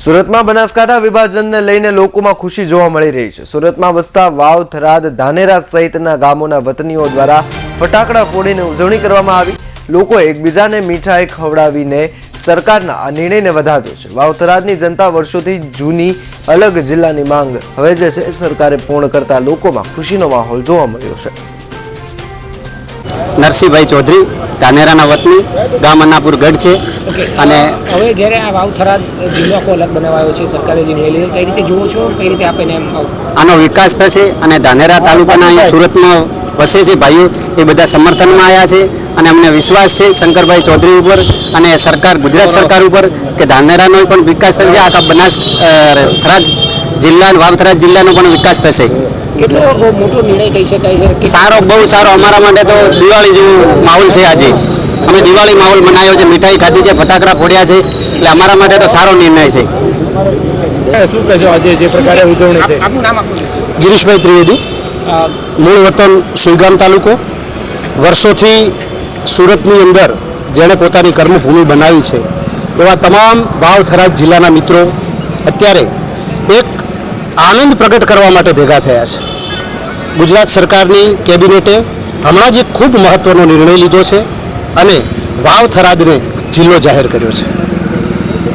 સુરતમાં બનાસકાંઠા વિભાજનને લઈને લોકોમાં ખુશી જોવા મળી રહી છે. સુરતમાં વસતા વાવ, થરાદ, ધાનેરા સહિતના ગામોના વતનીઓ દ્વારા ફટાકડા ફોડીને ઉજવણી કરવામાં આવી. લોકો એકબીજાને મીઠાઈ ખવડાવીને સરકારના આ નિર્ણયને વધાવ્યો છે. વાવ, થરાદની જનતા વર્ષોથી જૂની અલગ જિલ્લાની માંગ હવે જે છે સરકારે પૂર્ણ કરતા લોકોમાં ખુશીનો માહોલ જોવા મળ્યો છે. નરસિંહભાઈ ચૌધરી ધાનેરાના વતની ગામ અનાપુર ગઢ છે. અને હવે જ્યારે આ વાવથરા જિલ્લો આખો અલગ બનાવાયો છે સરકારે જે મેળવી કઈ રીતે જુઓ છો? કઈ રીતે આપણે આનો વિકાસ થશે અને ધાનેરા તાલુકાના અહીંયા સુરતમાં વસે છે ભાઈઓ એ બધા સમર્થનમાં આવ્યા છે અને અમને વિશ્વાસ છે શંકરભાઈ ચૌધરી ઉપર અને સરકાર ગુજરાત સરકાર ઉપર કે ધાનેરાનો પણ વિકાસ થશે આખા બનાસ થરાદ જિલ્લા વાવથરા જિલ્લાનો પણ વિકાસ થશે. કેટલો મોટો નિર્ણય કહી શકાય છે? સારો બહુ સારો અમારા માટે તો દિવાળી જેવું માહોલ છે આજે. અમે દિવાળી માહોલ મનાયો છે મીઠાઈ ખાધી છે ફટાકડા ફોડ્યા છે એટલે અમારા માટે તો સારો નિર્ણય છે. શું કહેશો આજે જે પ્રકારે ઉજવણી થઈ? આપનું નામ ગિરીશભાઈ ત્રિવેદી મૂળ વતન સુઈગામ તાલુકો. વર્ષોથી સુરતની અંદર જેણે પોતાની કર્મભૂમિ બનાવી છે. એવા તમામ વાવથરા જિલ્લાના મિત્રો અત્યારે એક આનંદ પ્રગટ કરવા માટે ભેગા થયા છે. ગુજરાત સરકારની કેબિનેટે હમણાં જ એક ખૂબ મહત્ત્વનો નિર્ણય લીધો છે અને વાવ થરાદને જિલ્લો જાહેર કર્યો છે.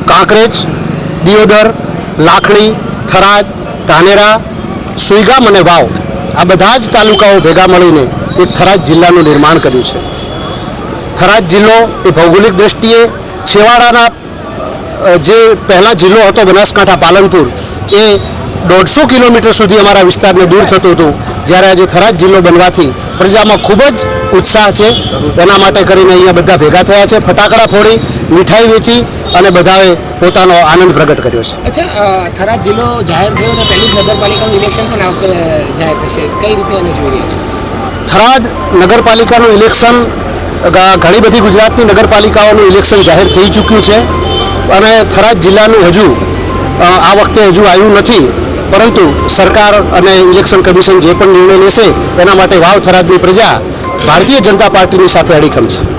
કાંકરેજ, દિયોદર, લાખણી, થરાદ, ધાનેરા, સુઈગામ અને વાવ આ બધા જ તાલુકાઓ ભેગા મળીને એક થરાદ જિલ્લાનું નિર્માણ કર્યું છે. થરાદ જિલ્લો એ ભૌગોલિક દ્રષ્ટિએ છેવાડાના જે પહેલાં જિલ્લો હતો બનાસકાંઠા, પાલનપુર, એ દોઢસો કિલોમીટર સુધી અમારા વિસ્તારને દૂર થતું હતું. જ્યારે આજે થરાદ જિલ્લો બનવાથી પ્રજામાં ખૂબ જ ઉત્સાહ છે. એના માટે કરીને અહીંયા બધા ભેગા થયા છે. ફટાકડા ફોડી મીઠાઈ વેચી અને બધાએ પોતાનો આનંદ પ્રગટ કર્યો છે. અચ્છા થરાદ જિલ્લો જાહેર થયો અને પહેલી નગરપાલિકાનું ઇલેક્શન પણ જાહેર થશે. કઈ રીતે એને જોઈ થરાદ નગરપાલિકાનું ઇલેક્શન ઘણી બધી ગુજરાતની નગરપાલિકાઓનું ઇલેક્શન જાહેર થઈ ચૂક્યું છે. અને થરાદ જિલ્લાનું હજુ આ વખતે હજુ આવ્યું નથી. પરંતુ સરકાર અને ઇલેક્શન કમિશન જે પણ નિર્ણય લેશે, એના માટે વાવ થરાદની પ્રજા ભારતીય જનતા પાર્ટીની સાથે અડીખમ છે.